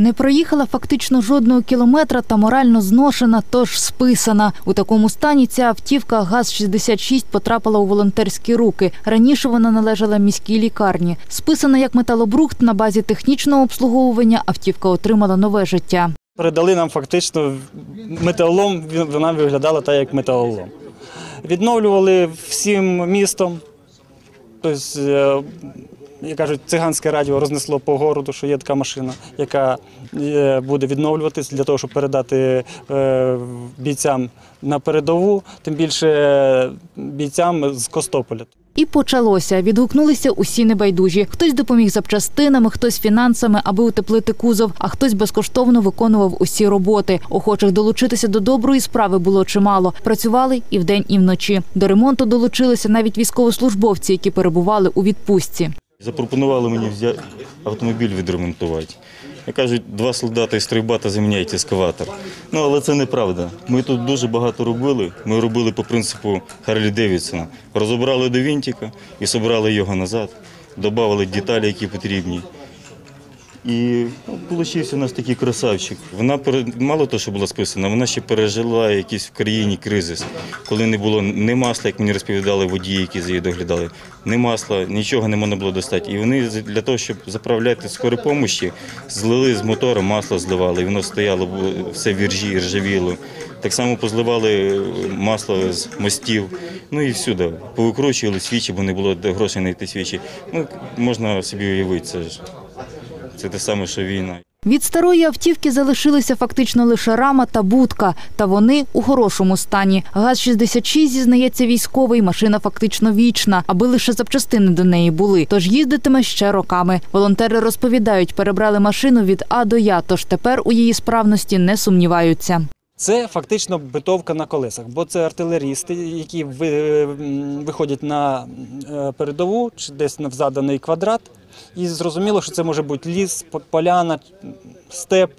Не проїхала фактично жодного кілометра та морально зношена, тож списана. У такому стані ця автівка ГАЗ-66 потрапила у волонтерські руки. Раніше вона належала міській лікарні. Списана як металобрухт на базі технічного обслуговування, автівка отримала нове життя. Передали нам фактично металолом, вона виглядала так, як металолом. Відновлювали всім містом. Тобто, е, як кажуть, циганське радіо рознесло по городу, що є така машина, яка е, буде відновлюватись для того, щоб передати е, бійцям на передову, тим більше е, бійцям з Костополя. І почалося. Відгукнулися усі небайдужі. Хтось допоміг запчастинами, хтось фінансами, аби утеплити кузов, а хтось безкоштовно виконував усі роботи. Охочих долучитися до доброї справи було чимало. Працювали і вдень, і вночі. До ремонту долучилися навіть військовослужбовці, які перебували у відпустці. Запропонували мені взяти автомобіль відремонтувати. Я кажуть, два солдати і стрибата заміняють ескаватор. Ну, але це неправда. Ми тут дуже багато робили. Ми робили по принципу Харлі Девідсона. Розібрали до вінтика і собрали його назад, додавали деталі, які потрібні. І ну, получився у нас такий красавчик. Вона мало того, що була списана, вона ще пережила якийсь в країні кризис, коли не було ні масла, як мені розповідали водії, які за її доглядали, ні масла, нічого не можна було достати. І вони для того, щоб заправляти скорі помощі, злили з мотора, масло зливали, і воно стояло все в іржі, ржавіло. Так само позливали масло з мостів, ну і всюди. Повикручували свічі, бо не було грошей знайти свічі. Ну, можна собі уявити, це ж. Це те саме, що війна. Від старої автівки залишилися фактично лише рама та будка, та вони у хорошому стані. ГАЗ-66, зізнається військовий, машина фактично вічна, аби лише запчастини до неї були. Тож їздитиме ще роками. Волонтери розповідають, перебрали машину від А до Я, тож тепер у її справності не сумніваються. Це фактично битовка на колесах, бо це артилерісти, які виходять на е, передову чи десь на заданий квадрат. І зрозуміло, що це може бути ліс, поляна, степ,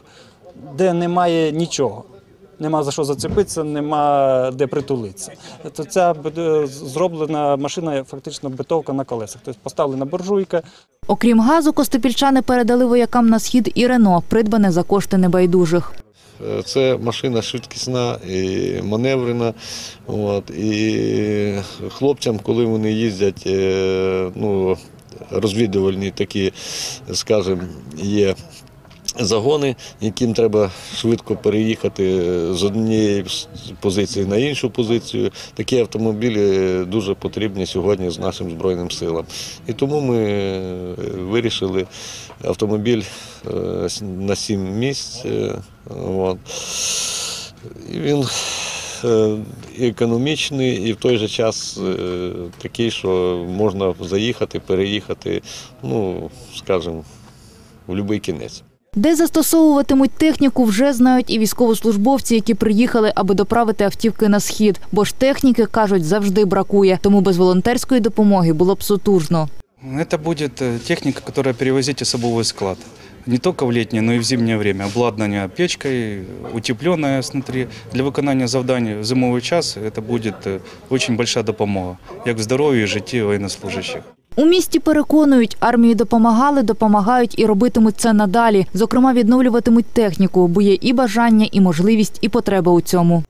де немає нічого. Нема за що зацепитися, нема де притулитися. То ця е, зроблена машина фактично битовка на колесах. Тобто поставлена буржуйка, Окрім газу, костопільчани передали воякам на схід і Рено, придбане за кошти небайдужих. Е, Це машина швидкісна і маневрена. От, і хлопцям, коли вони їздять, е, ну, розвідувальні такі, скажімо, є загони, яким треба швидко переїхати з однієї позиції на іншу позицію. Такі автомобілі дуже потрібні сьогодні з нашим Збройним силам. І тому ми е, вирішили автомобіль е, на сім місць. е, він економічний, і в той же час е, такий, що можна заїхати, переїхати, ну, скажімо, в будь-який кінець. Де застосовуватимуть техніку, вже знають і військовослужбовці, які приїхали, аби доправити автівки на схід. Бо ж техніки кажуть завжди бракує, тому без волонтерської допомоги було б сутужно. Это будет э, техника, которая перевозить особовой склад. Не только в летнее, но и в зимнее время. Обладнание печкой, утепленное снутри. Для виконання завдань в зимовий час это будет э, очень большая допомога, як в здоров'ї і житті воєннослужащих. У місті переконують, армії допомагали, допомагають і робитимуть це надалі. Зокрема, відновлюватимуть техніку, бо є і бажання, і можливість, і потреба у цьому.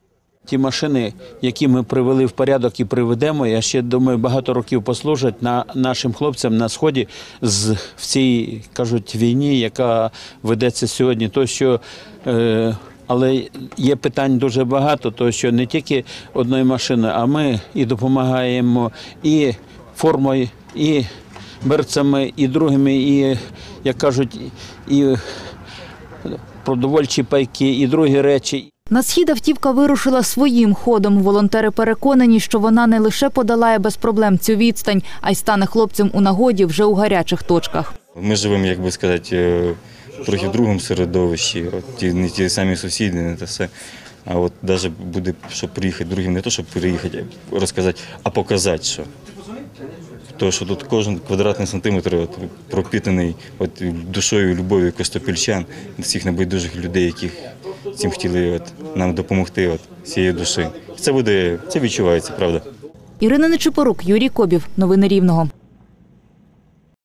Ті машини, які ми привели в порядок і приведемо, я ще думаю, багато років послужать на нашим хлопцям на сході з в цій кажуть війні, яка ведеться сьогодні. То що е, але є питань дуже багато, то що не тільки одної машини, а ми і допомагаємо і формою, і берцями, і другими, і як кажуть, і продовольчі пайки, і другі речі. На схід автівка вирушила своїм ходом. Волонтери переконані, що вона не лише подолає без проблем цю відстань, а й стане хлопцям у нагоді вже у гарячих точках. Ми живемо, як би сказати, е, трохи в другому середовищі. От ті, не ті самі сусіди, не те все. А от навіть буде, щоб приїхати другим, не то, щоб приїхати, розказати, а показати, що. Тому що тут кожен квадратний сантиметр от, пропітаний от, душою, любов'ю костопільчан, всіх небайдужих людей, яких цим хотіли от, нам допомогти от, цієї душі. Це буде, це відчувається, правда. Ірина Нечипорук, Юрій Кобів. Новини Рівного.